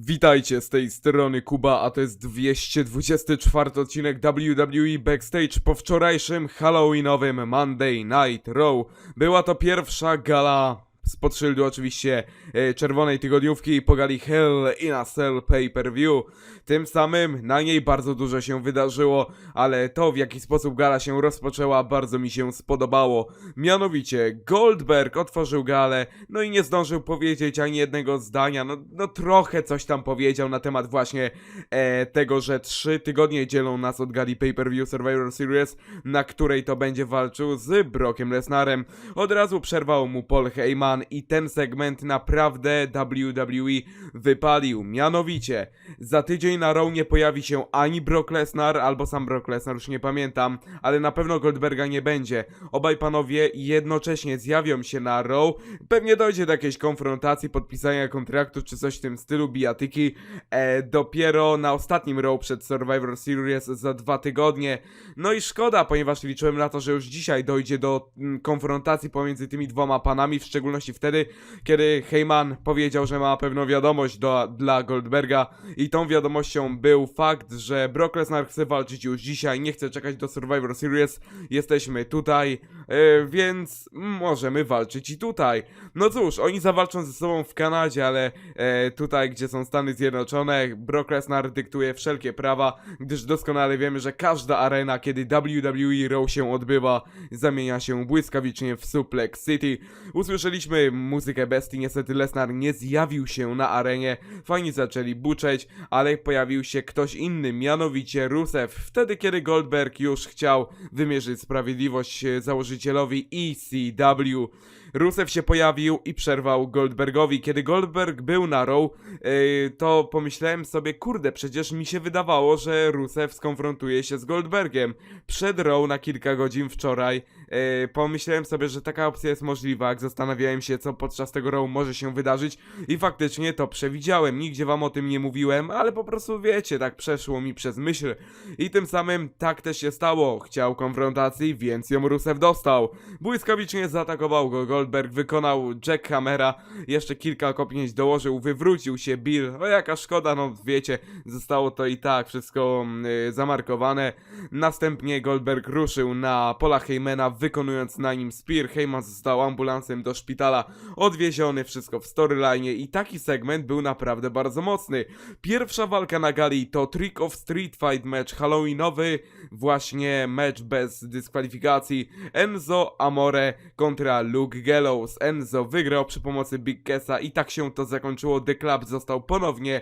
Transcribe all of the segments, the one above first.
Witajcie z tej strony Kuba, a to jest 224 odcinek WWE Backstage po wczorajszym Halloweenowym Monday Night Raw. Była to pierwsza gala spod szyldu oczywiście e, czerwonej tygodniówki po gali Hell in a Cell Pay-Per-View. Tym samym na niej bardzo dużo się wydarzyło, ale to w jaki sposób gala się rozpoczęła bardzo mi się spodobało. Mianowicie Goldberg otworzył galę, no i nie zdążył powiedzieć ani jednego zdania, no, no trochę coś tam powiedział na temat właśnie e, tego, że trzy tygodnie dzielą nas od gali Pay-Per-View Survivor Series, na której to będzie walczył z Brockiem Lesnarem. Od razu przerwał mu Paul Heyman i ten segment naprawdę WWE wypalił. Mianowicie, za tydzień na Raw nie pojawi się ani Brock Lesnar, albo sam Brock Lesnar, już nie pamiętam, ale na pewno Goldberga nie będzie. Obaj panowie jednocześnie zjawią się na Raw. Pewnie dojdzie do jakiejś konfrontacji, podpisania kontraktu czy coś w tym stylu, bijatyki. E, dopiero na ostatnim Raw przed Survivor Series za dwa tygodnie. No i szkoda, ponieważ liczyłem na to, że już dzisiaj dojdzie do mm, konfrontacji pomiędzy tymi dwoma panami, w szczególności wtedy, kiedy Heyman powiedział, że ma pewną wiadomość do, dla Goldberga i tą wiadomością był fakt, że Brock Lesnar chce walczyć już dzisiaj, nie chce czekać do Survivor Series, jesteśmy tutaj, e, więc możemy walczyć i tutaj. No cóż, oni zawalczą ze sobą w Kanadzie, ale e, tutaj, gdzie są Stany Zjednoczone, Brock Lesnar dyktuje wszelkie prawa, gdyż doskonale wiemy, że każda arena, kiedy WWE Raw się odbywa, zamienia się błyskawicznie w Suplex City. Usłyszeliśmy muzykę bestii, niestety Lesnar nie zjawił się na arenie, fani zaczęli buczeć, ale pojawił się ktoś inny, mianowicie Rusev, wtedy kiedy Goldberg już chciał wymierzyć sprawiedliwość e, założycielowi ECW. Rusev się pojawił i przerwał Goldbergowi. Kiedy Goldberg był na Raw, yy, to pomyślałem sobie, kurde, przecież mi się wydawało, że Rusev skonfrontuje się z Goldbergiem. Przed Raw na kilka godzin wczoraj yy, pomyślałem sobie, że taka opcja jest możliwa, jak zastanawiałem się, co podczas tego Raw może się wydarzyć i faktycznie to przewidziałem. Nigdzie wam o tym nie mówiłem, ale po prostu wiecie, tak przeszło mi przez myśl. I tym samym tak też się stało. Chciał konfrontacji, więc ją Rusev dostał. Błyskawicznie zaatakował go Goldberg, wykonał Jackhammera, jeszcze kilka kopnięć dołożył, wywrócił się Bill. O jaka szkoda, no wiecie, zostało to i tak wszystko yy, zamarkowane. Następnie Goldberg ruszył na Pola Heymana, wykonując na nim spear. Heyman został ambulansem do szpitala, odwieziony, wszystko w storyline i taki segment był naprawdę bardzo mocny. Pierwsza walka na gali to Trick of Street Fight match halloweenowy, właśnie mecz bez dyskwalifikacji. Enzo Amore kontra Luke Gallows. Enzo wygrał przy pomocy Big Kessa i tak się to zakończyło. The Club został ponownie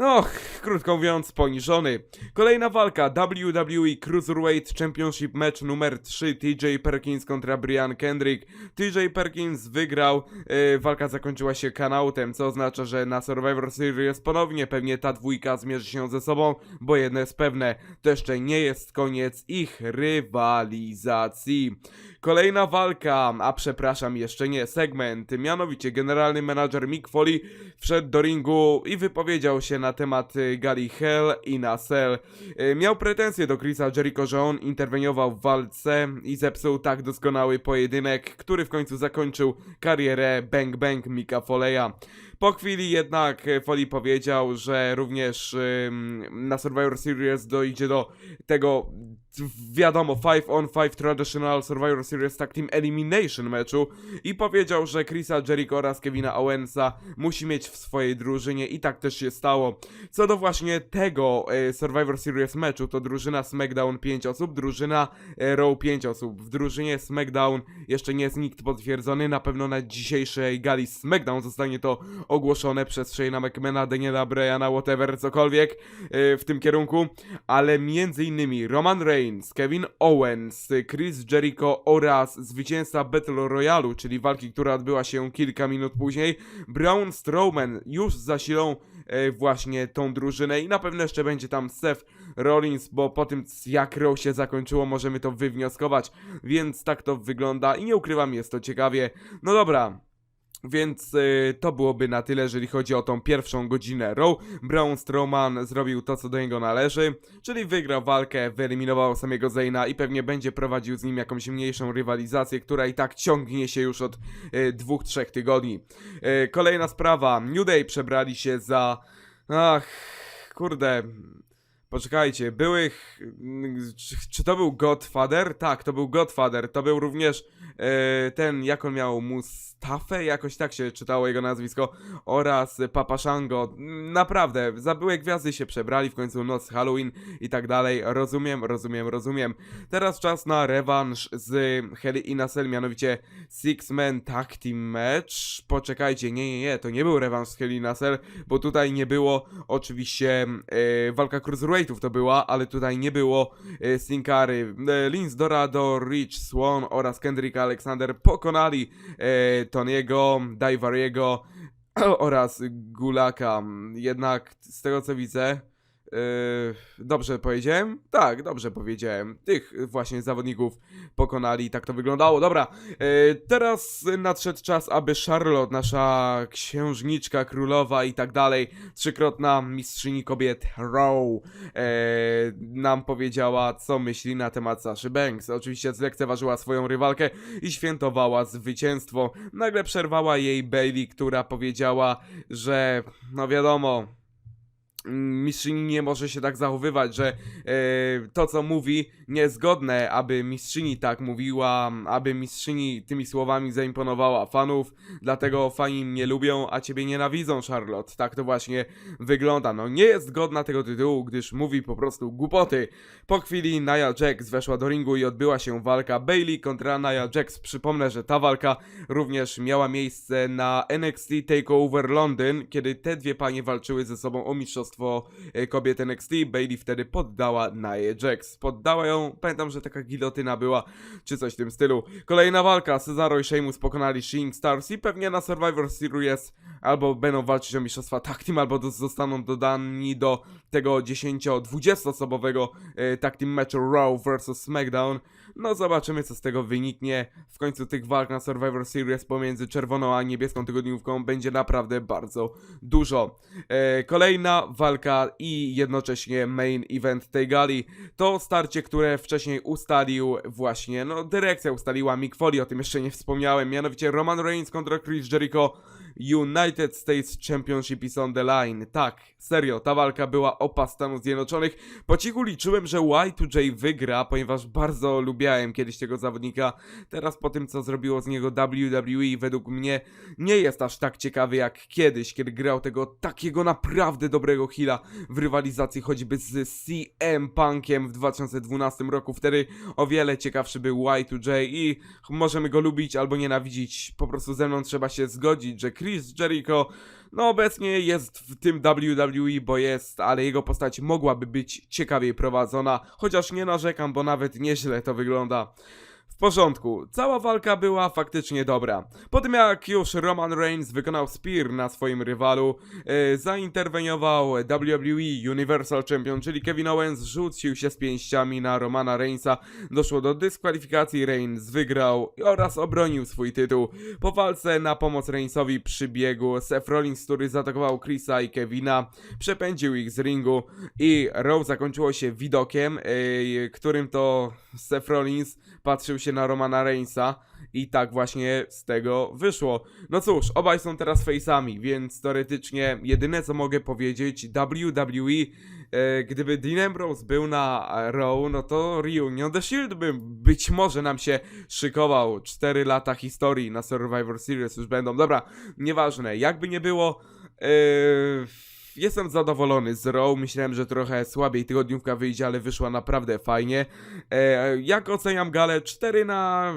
no, krótko mówiąc, poniżony. Kolejna walka. WWE Cruiserweight Championship Match numer 3 TJ Perkins kontra Brian Kendrick. TJ Perkins wygrał, e, walka zakończyła się kanautem, co oznacza, że na Survivor Series ponownie. Pewnie ta dwójka zmierzy się ze sobą, bo jedno jest pewne, to jeszcze nie jest koniec ich rywalizacji. Kolejna walka, a przepraszam, jeszcze nie, segment, mianowicie generalny menadżer Mick Foley wszedł do ringu i wypowiedział się na temat y, gali Hell i na Cell. Y, Miał pretensje do Chrisa Jericho, że on interweniował w walce i zepsuł tak doskonały pojedynek, który w końcu zakończył karierę Bang Bang Micka Foleya. Po chwili jednak e, Foley powiedział, że również na Survivor Series dojdzie do tego, wiadomo, 5 on 5 Traditional Survivor Series Tag Team Elimination meczu i powiedział, że Chrisa Jericho oraz Kevina Owensa musi mieć w swojej drużynie i tak też się stało. Co do właśnie tego e, Survivor Series meczu, to drużyna SmackDown 5 osób, drużyna e, Raw 5 osób. W drużynie SmackDown jeszcze nie jest nikt potwierdzony, na pewno na dzisiejszej gali SmackDown zostanie to ogłoszone przez Shane'a McMahona, Daniela Bryana, whatever, cokolwiek e, w tym kierunku, ale między innymi Roman Reigns, Kevin Owens, Chris Jericho oraz zwycięzca Battle Royale, czyli walki, która odbyła się kilka minut później, Braun Strowman już zasilą e, właśnie tą drużynę i na pewno jeszcze będzie tam Seth Rollins, bo po tym jak Raw się zakończyło możemy to wywnioskować, więc tak to wygląda i nie ukrywam, jest to ciekawie. No dobra, więc y, to byłoby na tyle, jeżeli chodzi o tą pierwszą godzinę Raw. Braun Strowman zrobił to, co do niego należy, czyli wygrał walkę, wyeliminował samego Zayna i pewnie będzie prowadził z nim jakąś mniejszą rywalizację, która i tak ciągnie się już od y, dwóch, trzech tygodni. Y, kolejna sprawa. New Day przebrali się za Ach, kurde. Poczekajcie, byłych. Czy, czy to był Godfather? Tak, to był Godfather. To był również e, ten, jak on miał Mustafę? Jakoś tak się czytało jego nazwisko. Oraz Papa Shango. Naprawdę, za byłe gwiazdy się przebrali w końcu noc Halloween i tak dalej. Rozumiem, rozumiem, rozumiem. Teraz czas na rewanż z Heli i mianowicie Six Man Tag Team Match. Poczekajcie, nie, nie, nie, to nie był rewanż z Heli i bo tutaj nie było oczywiście e, walka To była, ale tutaj nie było e, Sinkary. E, Linz Dorado, Rich Swan oraz Kendrick Alexander pokonali e, Tony'ego, Daivariego oraz Gulaka. Jednak z tego co widzę, dobrze powiedziałem? Tak, dobrze powiedziałem. Tych właśnie zawodników pokonali, tak to wyglądało. Dobra, yy, teraz nadszedł czas, aby Charlotte, nasza księżniczka, królowa i tak dalej, trzykrotna mistrzyni kobiet Raw, yy, nam powiedziała, co myśli na temat Saszy Banks. Oczywiście zlekceważyła swoją rywalkę i świętowała zwycięstwo. Nagle przerwała jej Bailey, która powiedziała, że no wiadomo, mistrzyni nie może się tak zachowywać, że e, to co mówi niezgodne, aby mistrzyni tak mówiła, aby mistrzyni tymi słowami zaimponowała fanów, dlatego fani mnie lubią, a ciebie nienawidzą, Charlotte. Tak to właśnie wygląda. No nie jest godna tego tytułu, gdyż mówi po prostu głupoty. Po chwili Nia Jax weszła do ringu i odbyła się walka Bailey kontra Nia Jax. Przypomnę, że ta walka również miała miejsce na NXT TakeOver Londyn, kiedy te dwie panie walczyły ze sobą o mistrzostwo e, kobiet NXT. Bailey wtedy poddała Nia Jax. Poddała ją, pamiętam, że taka gilotyna była, czy coś w tym stylu. Kolejna walka, Cesaro i Sheamus pokonali Shing Stars i pewnie na Survivor Series albo będą walczyć o mistrzostwa tag team, albo do, zostaną dodani do tego 10-20 osobowego e, tag team Raw vs SmackDown. No zobaczymy co z tego wyniknie. W końcu tych walk na Survivor Series pomiędzy czerwoną a niebieską tygodniówką będzie naprawdę bardzo dużo. E, kolejna walka i jednocześnie main event tej gali to starcie, które wcześniej ustalił właśnie, no dyrekcja ustaliła Mick Foley, o tym jeszcze nie wspomniałem, mianowicie Roman Reigns kontra Chris Jericho United States Championship is on the line. Tak, serio, ta walka była o pas Stanów Zjednoczonych. Po cichu liczyłem, że Y2J wygra, ponieważ bardzo lubiałem kiedyś tego zawodnika. Teraz po tym, co zrobiło z niego WWE, według mnie nie jest aż tak ciekawy jak kiedyś, kiedy grał tego takiego naprawdę dobrego heala w rywalizacji choćby z CM Punkiem w 2012 roku. Wtedy o wiele ciekawszy był Y2J i możemy go lubić albo nienawidzić. Po prostu ze mną trzeba się zgodzić, że Chris Jericho no obecnie jest w tym WWE, bo jest, ale jego postać mogłaby być ciekawiej prowadzona, chociaż nie narzekam, bo nawet nieźle to wygląda. W porządku, cała walka była faktycznie dobra. Po tym jak już Roman Reigns wykonał spear na swoim rywalu, e, zainterweniował WWE Universal Champion, czyli Kevin Owens, rzucił się z pięściami na Romana Reignsa, doszło do dyskwalifikacji, Reigns wygrał oraz obronił swój tytuł. Po walce na pomoc Reignsowi przybiegł Seth Rollins, który zaatakował Chrisa i Kevina, przepędził ich z ringu i Raw zakończyło się widokiem, e, którym to Seth Rollins patrzył się na Romana Reignsa i tak właśnie z tego wyszło. No cóż, obaj są teraz face'ami, więc teoretycznie jedyne co mogę powiedzieć, WWE, e, gdyby Dean Ambrose był na Raw, no to Reunion The Shield by być może nam się szykował. 4 lata historii na Survivor Series już będą. Dobra, nieważne, jakby nie było... e, Jestem zadowolony z Raw, myślałem, że trochę słabiej tygodniówka wyjdzie, ale wyszła naprawdę fajnie. E, jak oceniam galę? 4 na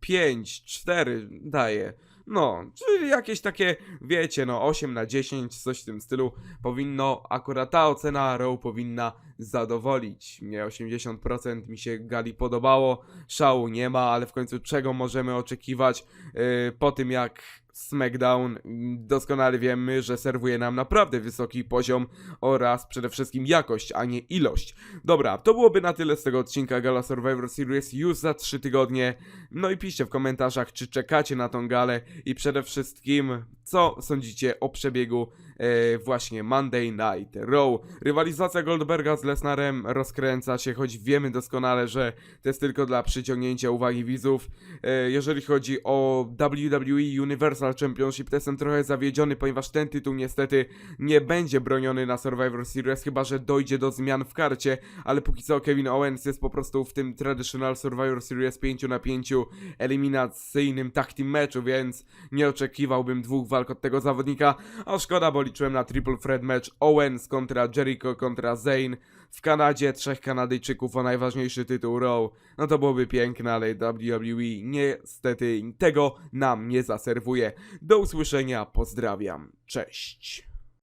5, 4 daję. No, czyli jakieś takie, wiecie, no 8 na 10, coś w tym stylu powinno, akurat ta ocena Raw powinna zadowolić. Mnie 80% mi się gali podobało, szału nie ma, ale w końcu czego możemy oczekiwać e, po tym jak SmackDown doskonale wiemy, że serwuje nam naprawdę wysoki poziom oraz przede wszystkim jakość, a nie ilość. Dobra, to byłoby na tyle z tego odcinka Gala Survivor Series już za 3 tygodnie. No i piszcie w komentarzach, czy czekacie na tą galę i przede wszystkim, co sądzicie o przebiegu e, właśnie Monday Night Raw. Rywalizacja Goldberga z Lesnarem rozkręca się, choć wiemy doskonale, że to jest tylko dla przyciągnięcia uwagi widzów. E, jeżeli chodzi o WWE Universal Championship, to jestem trochę zawiedziony, ponieważ ten tytuł niestety nie będzie broniony na Survivor Series, chyba że dojdzie do zmian w karcie, ale póki co Kevin Owens jest po prostu w tym Traditional Survivor Series 5 na 5 eliminacyjnym tag team meczu, więc nie oczekiwałbym dwóch walk od tego zawodnika, a szkoda, bo liczyłem na triple threat match Owens kontra Jericho kontra Zayn w Kanadzie, trzech Kanadyjczyków o najważniejszy tytuł Raw, no to byłoby piękne, ale WWE niestety tego nam nie zaserwuje. Do usłyszenia, pozdrawiam, cześć.